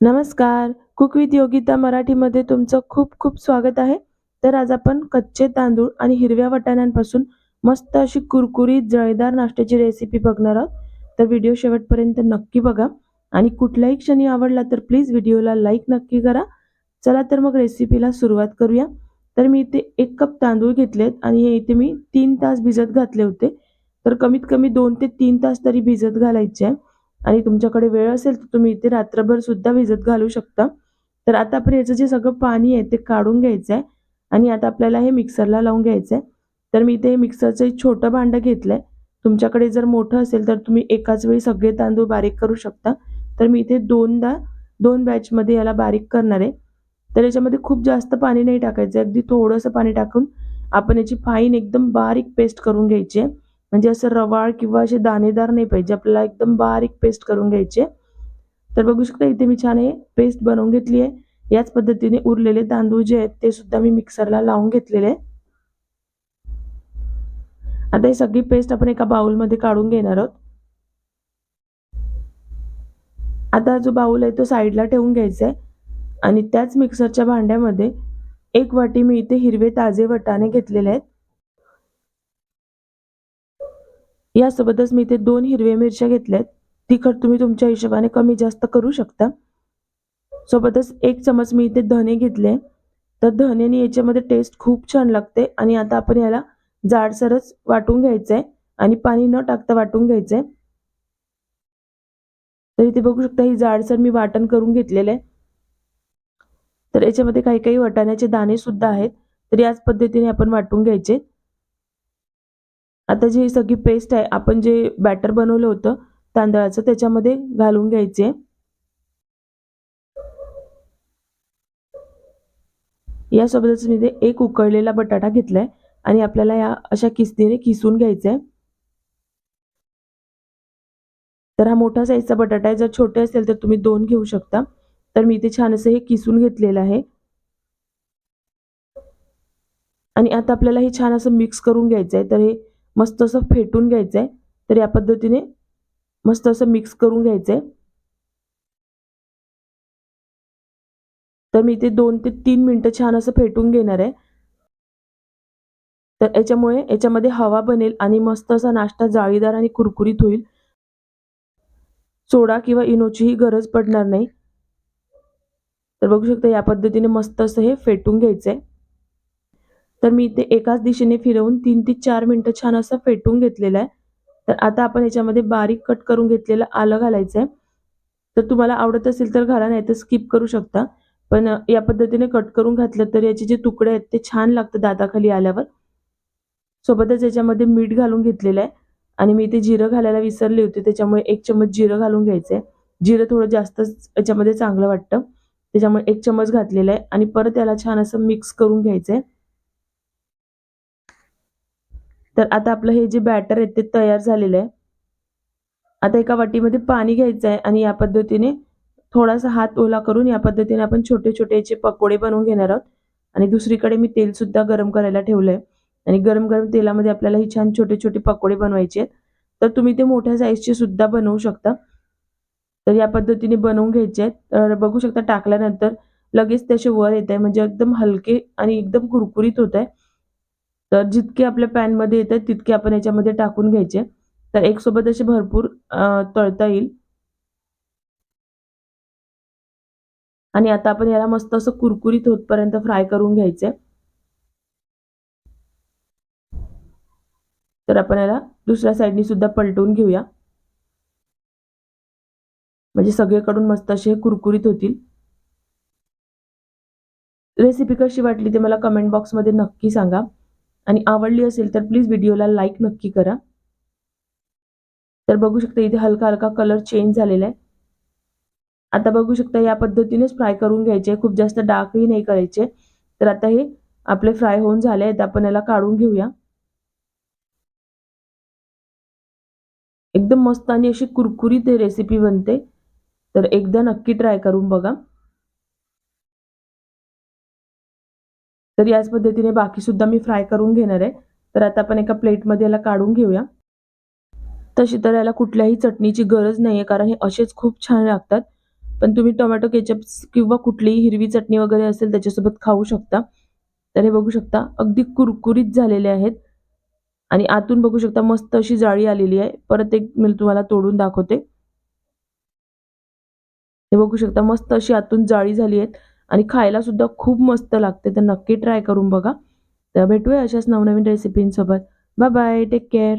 नमस्कार. Cook with Yogita मराठीमध्ये तुमचं खूप खूप स्वागत आहे. तर आज आपण कच्चे तांदूळ आणि हिरव्या वाटाण्यांपासून मस्त अशी कुरकुरीत जळीदार नाश्त्याची रेसिपी बघणार आहोत. तर व्हिडिओ शेवटपर्यंत नक्की बघा. आणि कुठल्याही क्षणी आवडला तर प्लीज व्हिडिओला लाईक नक्की करा. चला तर मग रेसिपीला सुरुवात करूया. तर मी इथे एक कप तांदूळ घेतलेत आणि हे इथे मी तीन तास भिजत घातले होते. तर कमीत कमी दोन ते तीन तास तरी भिजत घालायचे आहे. आणि तुमच्याकडे वेळ असेल तर तुम्ही इथे रात्रभर सुद्धा विजत घालू शकता. तर आता आपण याचं जे सगळं पाणी आहे ते काढून घ्यायचं आहे आणि आता आपल्याला हे मिक्सरला लावून घ्यायचं आहे तर मी इथे मिक्सरचं एक छोटं भांडं घेतलं आहे तुमच्याकडे जर मोठं असेल तर तुम्ही एकाच वेळी सगळे तांदूळ बारीक करू शकता. तर मी इथे दोनदा दोन बॅचमध्ये याला बारीक करणार आहे. तर याच्यामध्ये खूप जास्त पाणी नाही टाकायचं. अगदी थोडंसं पाणी टाकून आपण याची फाईन एकदम बारीक पेस्ट करून घ्यायची आहे. म्हणजे असं रवाळ किंवा असे दाणेदार नाही पाहिजे. आपल्याला एकदम बारीक पेस्ट करून घ्यायचे. तर बघू शकता इथे मी छान हे पेस्ट बनवून घेतली आहे. याच पद्धतीने उरलेले तांदूळ जे आहेत ते सुद्धा मी मिक्सरला लावून घेतलेले आहे. आता ही सगळी पेस्ट आपण एका बाउलमध्ये काढून घेणार आहोत. आता जो बाउल आहे तो साईडला ठेवून घ्यायचा आहे. आणि त्याच मिक्सरच्या भांड्यामध्ये एक वाटी मी इथे हिरवे ताजे वटाणे घेतलेले आहेत. यासोबतच मी इथे दोन हिरव्या मिरच्या घेतल्यात. तिखट तुम्ही तुमच्या हिशोबाने कमी जास्त करू शकता. सोबतच एक चमच मी इथे धने घेतले. तर धनेने याच्यामध्ये टेस्ट खूप छान लागते आणि आता आपण याला जाडसरच वाटून घ्यायचं आहे आणि पाणी न टाकता वाटून घ्यायचं आहे तर इथे बघू शकता ही जाडसर मी वाटण करून घेतलेलं आहे. तर याच्यामध्ये काही काही वाटाण्याचे दाणे सुद्धा आहेत. तर याच पद्धतीने आपण वाटून घ्यायचे. आता जी सगळी पेस्ट आहे आपण जे बॅटर बनवलं होतं तांदळाचं त्याच्यामध्ये घालून घ्यायचे. यासोबतच मी ते एक उकळलेला बटाटा घेतलाय आणि आपल्याला या अशा किस्तीने किसून घ्यायचंय. तर हा मोठा साईजचा बटाटा आहे जर छोटे असेल तर तुम्ही दोन घेऊ शकता. तर मी इथे छान असं हे किसून घेतलेलं आहे. आणि आता आपल्याला हे छान असं मिक्स करून घ्यायचं आहे तर हे मस्त असं फेटून घ्यायचं आहे तर या पद्धतीने मस्त असं मिक्स करून घ्यायचं आहे तर मी इथे दोन ते तीन मिनटं छान असं फेटून घेणार आहे. तर याच्यामुळे याच्यामध्ये हवा बनेल आणि मस्त असा नाश्ता जाळीदार आणि कुरकुरीत होईल. सोडा किंवा इनोचीही गरज पडणार नाही. तर बघू शकता या पद्धतीने मस्त असं हे फेटून घ्यायचंय. तर मी इथे एकाच दिशेने फिरवून तीन ते चार मिनटं छान असं फेटून घेतलेलं आहे. तर आता आपण याच्यामध्ये बारीक कट करून घेतलेलं आलं घालायचं आहे तर तुम्हाला आवडत असेल तर घाला नाही तर स्किप करू शकता. पण या पद्धतीने कट करून घातलं तर याचे जे तुकडे आहेत ते छान लागतं दाताखाली आल्यावर. सोबतच याच्यामध्ये मीठ घालून घेतलेलं आहे. आणि मी इथे जिरं घालायला विसरले होते त्याच्यामुळे एक चमच जिरं घालून घ्यायचं आहे जिरं थोडं जास्तच याच्यामध्ये चांगलं वाटतं. त्याच्यामुळे एक चमच घातलेला आहे. आणि परत याला छान असं मिक्स करून घ्यायचं आहे तर आता आपलं हे जे बॅटर आहे ते तयार झालेलं आहे. आता एका वाटीमध्ये पाणी घ्यायचं आहे आणि या पद्धतीने थोडासा हात ओला करून या पद्धतीने आपण छोटे छोटे याचे पकोडे बनवून घेणार आहोत. आणि दुसरीकडे मी तेल सुद्धा गरम करायला ठेवलंय. आणि गरम गरम तेलामध्ये आपल्याला ही छान छोटे छोटे पकोडे बनवायचे आहेत. तर तुम्ही ते मोठ्या साईजचे सुद्धा बनवू शकता. तर या पद्धतीने बनवून घ्यायचे आहेत. तर बघू शकता टाकल्यानंतर लगेच त्याचे वर येत आहे. म्हणजे एकदम हलके आणि एकदम कुरकुरीत होत आहे. तर जितके आपल्या पॅनमध्ये येत आहेत तितके आपण याच्यामध्ये टाकून घ्यायचे. तर एक सोबत असे भरपूर तळता येईल. आणि आता आपण याला मस्त असं कुरकुरीत होतपर्यंत फ्राय करून घ्यायचे. तर आपण याला दुसऱ्या साईडनी सुद्धा पलटवून घेऊया. म्हणजे सगळीकडून मस्त असे कुरकुरीत होतील. रेसिपी कशी वाटली ते मला कमेंट बॉक्समध्ये नक्की सांगा. आणि आवडली असेल तर प्लीज व्हिडिओला लाईक नक्की करा. तर बघू शकता इथे हलका हलका कलर चेंज झालेला आहे. आता बघू शकता या पद्धतीनेच फ्राय करून घ्यायचे. खूप जास्त डार्कही नाही करायचे. तर आता हे आपले फ्राय होऊन झाले आहेत. आपण याला काढून घेऊया. एकदम मस्त आणि अशी कुरकुरीत रेसिपी बनते. तर एकदा नक्की ट्राय करून बघा. तर याच पद्धतीने बाकी सुद्धा मी फ्राय करून घेणार आहे. तर आता आपण एका प्लेटमध्ये याला काढून घेऊया. तशी तर याला कुठल्याही चटणीची गरज नाही आहे कारण हे असेच खूप छान लागतात. पण तुम्ही टोमॅटो केचप किंवा कुठलीही हिरवी चटणी वगैरे असेल त्याच्यासोबत खाऊ शकता. तर हे बघू शकता अगदी कुरकुरीत झालेले आहेत. आणि आतून बघू शकता मस्त अशी जाळी आलेली आहे. परत एक मी तुम्हाला तोडून दाखवते. हे बघू शकता मस्त अशी आतून जाळी झाली आहेत. आणि खायला सुद्धा खूप मस्त लागते तर नक्की ट्राय करून बघा. तर भेटूया अशाच नवनवीन रेसिपींसोबत बाय बाय टेक केअर